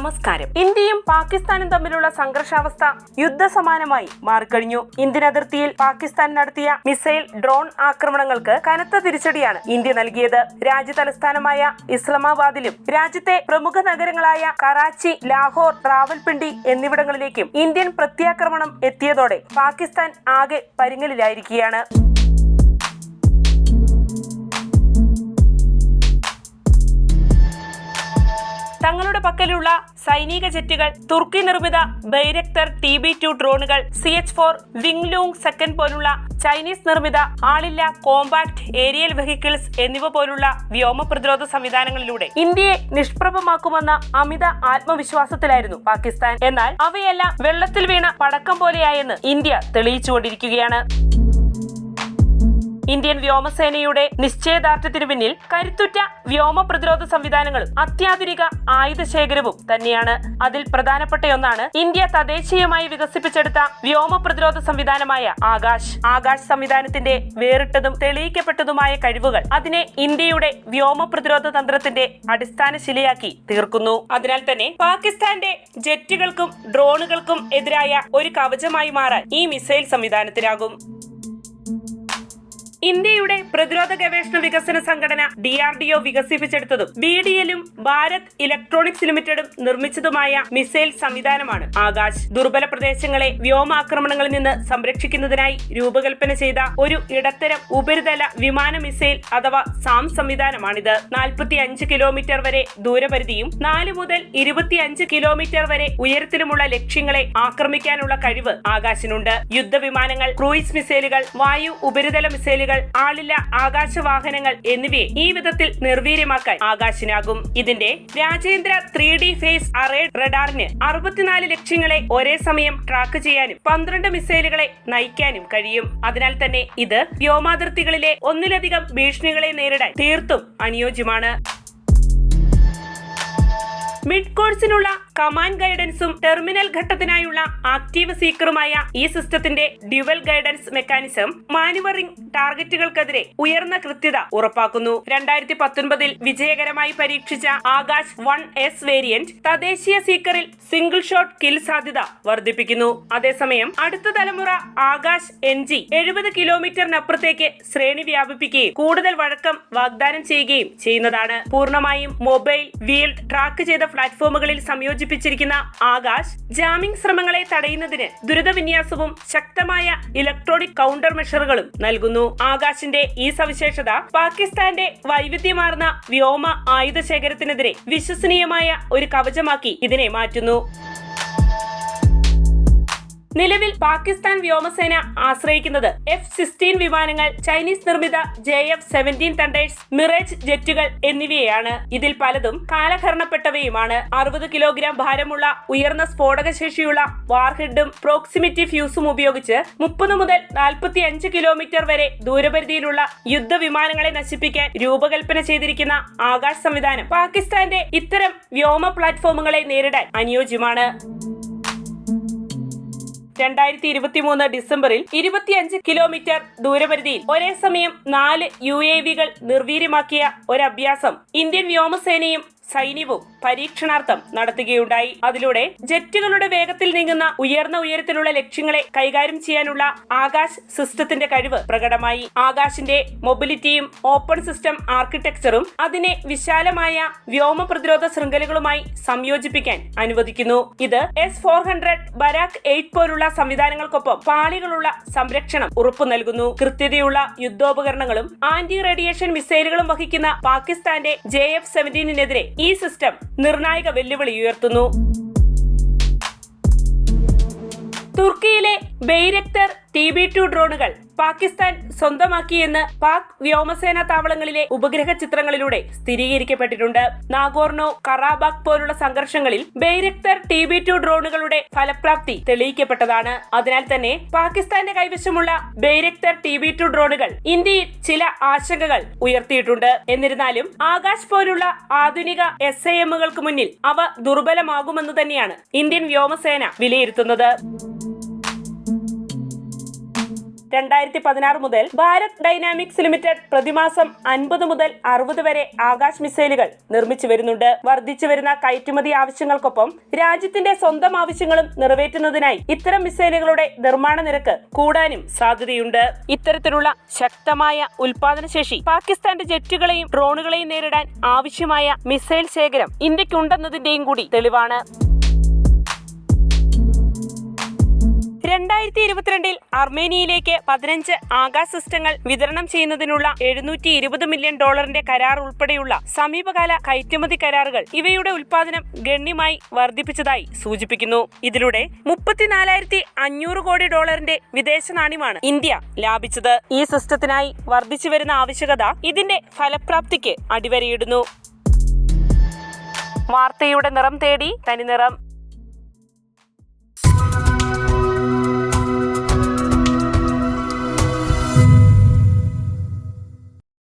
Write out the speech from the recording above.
നമസ്കാരം. ഇന്ത്യയും പാകിസ്ഥാനും തമ്മിലുള്ള സംഘർഷാവസ്ഥ യുദ്ധസമാനമായി മാറിക്കഴിഞ്ഞു. ഇന്ത്യൻ അതിർത്തിയിൽ പാകിസ്ഥാൻ നടത്തിയ മിസൈൽ ഡ്രോൺ ആക്രമണങ്ങൾക്ക് കനത്ത തിരിച്ചടിയാണ് ഇന്ത്യ നൽകിയത്. രാജ്യ തലസ്ഥാനമായ ഇസ്ലാമാബാദിലും രാജ്യത്തെ പ്രമുഖ നഗരങ്ങളായ കറാച്ചി ലാഹോർ റാവൽപിണ്ടി എന്നിവിടങ്ങളിലേക്കും ഇന്ത്യൻ പ്രത്യാക്രമണം എത്തിയതോടെ പാകിസ്ഥാൻ ആകെ പരിങ്ങലിലായിരിക്കുകയാണ്. പക്കലുള്ള സൈനിക ജെറ്റുകൾ തുർക്കി നിർമ്മിത ബൈരക്തർ ടി ബി ടു ഡ്രോണുകൾ C H four Wing Loong second പോലുള്ള ചൈനീസ് നിർമ്മിത ആളില്ല കോമ്പാക്ട് ഏരിയൽ വെഹിക്കിൾസ് എന്നിവ പോലുള്ള വ്യോമ പ്രതിരോധ സംവിധാനങ്ങളിലൂടെ ഇന്ത്യയെ നിഷ്പ്രഭമാക്കുമെന്ന അമിത ആത്മവിശ്വാസത്തിലായിരുന്നു പാകിസ്ഥാൻ. എന്നാൽ അവയെല്ലാം വെള്ളത്തിൽ വീണ പടക്കം പോലെയായെന്ന് ഇന്ത്യ തെളിയിച്ചുകൊണ്ടിരിക്കുകയാണ്. ഇന്ത്യൻ വ്യോമസേനയുടെ നിശ്ചയദാർഢ്യത്തിനു പിന്നിൽ കരുത്തുറ്റ വ്യോമ പ്രതിരോധ സംവിധാനങ്ങളും അത്യാധുനിക ആയുധ ശേഖരവും തന്നെയാണ്. അതിൽ പ്രധാനപ്പെട്ടയൊന്നാണ് ഇന്ത്യ തദ്ദേശീയമായി വികസിപ്പിച്ചെടുത്ത വ്യോമ പ്രതിരോധ സംവിധാനമായ ആകാശ്. ആകാശ് സംവിധാനത്തിന്റെ വേറിട്ടതും തെളിയിക്കപ്പെട്ടതുമായ കഴിവുകൾ അതിനെ ഇന്ത്യയുടെ വ്യോമ പ്രതിരോധ തന്ത്രത്തിന്റെ അടിസ്ഥാന ശിലയാക്കി തീർക്കുന്നു. അതിനാൽ തന്നെ പാകിസ്ഥാന്റെ ജെറ്റുകൾക്കും ഡ്രോണുകൾക്കും എതിരായ ഒരു കവചമായി മാറാൻ ഈ മിസൈൽ സംവിധാനത്തിനാകും. ഇന്ത്യയുടെ പ്രതിരോധ ഗവേഷണ വികസന സംഘടന ഡി ആർ ഡി ഒ വികസിപ്പിച്ചെടുത്തതും ബി ഡി എല്ലും ഭാരത് ഇലക്ട്രോണിക്സ് ലിമിറ്റഡും നിർമ്മിച്ചതുമായ മിസൈൽ സംവിധാനമാണ്. ആകാശ് ദുർബല പ്രദേശങ്ങളെ വ്യോമാക്രമണങ്ങളിൽ നിന്ന് സംരക്ഷിക്കുന്നതിനായി രൂപകൽപ്പന ചെയ്ത ഒരു ഇടത്തരം ഉപരിതല വിമാന മിസൈൽ അഥവാ സാം സംവിധാനമാണിത്. നാൽപ്പത്തി അഞ്ച് കിലോമീറ്റർ വരെ ദൂരപരിധിയും നാല് മുതൽ ഇരുപത്തിയഞ്ച് കിലോമീറ്റർ വരെ ഉയരത്തിലുമുള്ള ലക്ഷ്യങ്ങളെ ആക്രമിക്കാനുള്ള കഴിവ് ആകാശിനുണ്ട്. യുദ്ധവിമാനങ്ങൾ ക്രൂയിസ് മിസൈലുകൾ വായു ഉപരിതല മിസൈലുകൾ ആളില്ല ആകാശവാഹനങ്ങൾ എന്നിവയെ ഈ വിധത്തിൽ നിർവീര്യമാക്കാൻ ആകാശിനാകും. ഇതിന്റെ Rajendra three D phase array റഡാറിന് അറുപത്തിനാല് ലക്ഷ്യങ്ങളെ ഒരേ സമയം ട്രാക്ക് ചെയ്യാനും പന്ത്രണ്ട് മിസൈലുകളെ നയിക്കാനും കഴിയും. അതിനാൽ തന്നെ ഇത് വ്യോമാതിർത്തികളിലെ ഒന്നിലധികം ഭീഷണികളെ നേരിടാൻ തീർത്തും അനുയോജ്യമാണ്. മിഡ് കോഴ്സിനുള്ള കമാൻഡ് ഗൈഡൻസും ടെർമിനൽ ഘട്ടത്തിനായുള്ള ആക്റ്റീവ് സീക്കറുമായ ഈ സിസ്റ്റത്തിന്റെ ഡ്യുവൽ ഗൈഡൻസ് മെക്കാനിസം മാനുവറിംഗ് ടാർഗറ്റുകൾക്കെതിരെ ഉയർന്ന കൃത്യത ഉറപ്പാക്കുന്നു. രണ്ടായിരത്തി പത്തൊൻപതിൽ വിജയകരമായി പരീക്ഷിച്ച ആകാശ് വൺ എസ് വേരിയന്റ് തദ്ദേശീയ സീക്കറിൽ സിംഗിൾ ഷോട്ട് കിൽ സാധ്യത വർദ്ധിപ്പിക്കുന്നു. അതേസമയം അടുത്ത തലമുറ ആകാശ് എൻ ജി എഴുപത് കിലോമീറ്ററിനപ്പുറത്തേക്ക് ശ്രേണി വ്യാപിപ്പിക്കുകയും കൂടുതൽ വഴക്കം വാഗ്ദാനം ചെയ്യുകയും ചെയ്യുന്നതാണ്. പൂർണമായും മൊബൈൽ വീൽ ട്രാക്ക് ചെയ്ത പ്ലാറ്റ്ഫോമുകളിൽ സംയോജിപ്പിച്ചിരിക്കുന്ന ആകാശ് ജാമിംഗ് ശ്രമങ്ങളെ തടയുന്നതിന് ദുരിതവിന്യാസവും ശക്തമായ ഇലക്ട്രോണിക് കൗണ്ടർ മെഷറുകളും നൽകുന്നു. ആകാശിന്റെ ഈ സവിശേഷത പാകിസ്ഥാന്റെ വൈവിധ്യമാർന്ന വ്യോമ ആയുധ ശേഖരത്തിനെതിരെ വിശ്വസനീയമായ ഒരു കവചമാക്കി ഇതിനെ മാറ്റുന്നു. നിലവിൽ പാകിസ്ഥാൻ വ്യോമസേന ആശ്രയിക്കുന്നത് എഫ് സിക്സ്റ്റീൻ വിമാനങ്ങൾ ചൈനീസ് നിർമ്മിത J F seventeen thunders Mirage ജെറ്റുകൾ എന്നിവയാണ് ഇതിൽ പലതും കാലഹരണപ്പെട്ടവയുമാണ്. അറുപത് കിലോഗ്രാം ഭാരമുള്ള ഉയർന്ന സ്ഫോടക ശേഷിയുള്ള വാർഹെഡും പ്രോക്സിമിറ്റി ഫ്യൂസും ഉപയോഗിച്ച് മുപ്പത് മുതൽ നാൽപ്പത്തി അഞ്ച് കിലോമീറ്റർ വരെ ദൂരപരിധിയിലുള്ള യുദ്ധവിമാനങ്ങളെ നശിപ്പിക്കാൻ രൂപകൽപ്പന ചെയ്തിരിക്കുന്ന ആകാശ് സംവിധാനം പാകിസ്ഥാന്റെ ഇത്തരം വ്യോമ പ്ലാറ്റ്ഫോമുകളെ നേരിടാൻ അനുയോജ്യമാണ്. രണ്ടായിരത്തി ഇരുപത്തി മൂന്ന് ഡിസംബറിൽ ഇരുപത്തിയഞ്ച് കിലോമീറ്റർ ദൂരപരിധിയിൽ ഒരേ സമയം നാല് യു എ വികൾ നിർവീര്യമാക്കിയ ഒരു അഭ്യാസം ഇന്ത്യൻ വ്യോമസേനയും സൈന്യവും പരീക്ഷണാർത്ഥം നടത്തുകയുണ്ടായി. അതിലൂടെ ജെറ്റുകളുടെ വേഗത്തിൽ നീങ്ങുന്ന ഉയർന്ന ഉയരത്തിലുള്ള ലക്ഷ്യങ്ങളെ കൈകാര്യം ചെയ്യാനുള്ള ആകാശ് സിസ്റ്റത്തിന്റെ കഴിവ് പ്രകടമായി. ആകാശിന്റെ മൊബിലിറ്റിയും ഓപ്പൺ സിസ്റ്റം ആർക്കിടെക്ചറും അതിനെ വിശാലമായ വ്യോമ പ്രതിരോധ ശൃംഖലകളുമായി സംയോജിപ്പിക്കാൻ അനുവദിക്കുന്നു. ഇത് S four hundred Barak eight പോലുള്ള സംവിധാനങ്ങൾക്കൊപ്പം പാളികളുള്ള സംരക്ഷണം ഉറപ്പു നൽകുന്നു. കൃത്യതയുള്ള യുദ്ധോപകരണങ്ങളും ആന്റി റേഡിയേഷൻ മിസൈലുകളും വഹിക്കുന്ന പാകിസ്ഥാന്റെ ജെ എഫ് സെവന്റീനെതിരെ ഈ സിസ്റ്റം നിർണായക വെല്ലുവിളി ഉയർത്തുന്നു. തുർക്കിയിലെ ബെയ്രക്തർ ടി ബി ടു ഡ്രോണുകൾ പാകിസ്ഥാൻ സ്വന്തമാക്കിയെന്ന് പാക് വ്യോമസേന താവളങ്ങളിലെ ഉപഗ്രഹ ചിത്രങ്ങളിലൂടെ സ്ഥിരീകരിക്കപ്പെട്ടിട്ടുണ്ട്. നാഗോർണോ കറാബാഗ് പോലുള്ള സംഘർഷങ്ങളിൽ ബെയ്രക്തർ ടി ബി ടു ഡ്രോണുകളുടെ ഫലപ്രാപ്തി തെളിയിക്കപ്പെട്ടതാണ്. അതിനാൽ തന്നെ പാകിസ്ഥാന്റെ കൈവശമുള്ള ബെയ്രക്തർ ടി ബി ടു ഡ്രോണുകൾ ഇന്ത്യയിൽ ചില ആശങ്കകൾ ഉയർത്തിയിട്ടുണ്ട്. എന്നിരുന്നാലും ആകാശ് പോലുള്ള ആധുനിക എസ് ഐ എമ്മുകൾക്ക് മുന്നിൽ അവ ദുർബലമാകുമെന്ന് തന്നെയാണ് ഇന്ത്യൻ വ്യോമസേന വിലയിരുത്തുന്നത്. രണ്ടായിരത്തി പതിനാറ് മുതൽ ഭാരത് ഡൈനാമിക്സ് ലിമിറ്റഡ് പ്രതിമാസം അൻപത് മുതൽ അറുപത് വരെ ആകാശ് മിസൈലുകൾ നിർമ്മിച്ചു വരുന്നുണ്ട്. വർദ്ധിച്ചു വരുന്ന കയറ്റുമതി ആവശ്യങ്ങൾക്കൊപ്പം രാജ്യത്തിന്റെ സ്വന്തം ആവശ്യങ്ങളും നിറവേറ്റുന്നതിനായി ഇത്തരം മിസൈലുകളുടെ നിർമ്മാണ നിരക്ക് കൂടാനും സാധ്യതയുണ്ട്. ഇത്തരത്തിലുള്ള ശക്തമായ ഉൽപാദനശേഷി പാകിസ്ഥാന്റെ ജെറ്റുകളെയും ഡ്രോണുകളെയും നേരിടാൻ ആവശ്യമായ മിസൈൽ ശേഖരം ഇന്ത്യക്കുണ്ടെന്നതിന്റെയും കൂടി തെളിവാണ്. രണ്ടായിരത്തി ഇരുപത്തിരണ്ടിൽ അർമേനിയയിലേക്ക് പതിനഞ്ച് ആകാശ് സിസ്റ്റങ്ങൾ വിതരണം ചെയ്യുന്നതിനുള്ള എഴുന്നൂറ്റി ഇരുപത് മില്യൺ ഡോളറിന്റെ കരാർ ഉൾപ്പെടെയുള്ള സമീപകാല കയറ്റുമതി കരാറുകൾ ഇവയുടെ ഉൽപാദനം ഗണ്യമായി വർദ്ധിപ്പിച്ചതായി സൂചിപ്പിക്കുന്നു. ഇതിലൂടെ മുപ്പത്തിനാലായിരത്തി അഞ്ഞൂറ് കോടി ഡോളറിന്റെ വിദേശ നാണ്യമാണ് ഇന്ത്യ ലാഭിച്ചത്. ഈ സിസ്റ്റത്തിനായി വർദ്ധിച്ചു വരുന്ന ആവശ്യകത ഇതിന്റെ ഫലപ്രാപ്തിക്ക് അടിവരയിടുന്നു. വാർത്തയുടെ നിറം തേടി തനിനിറം.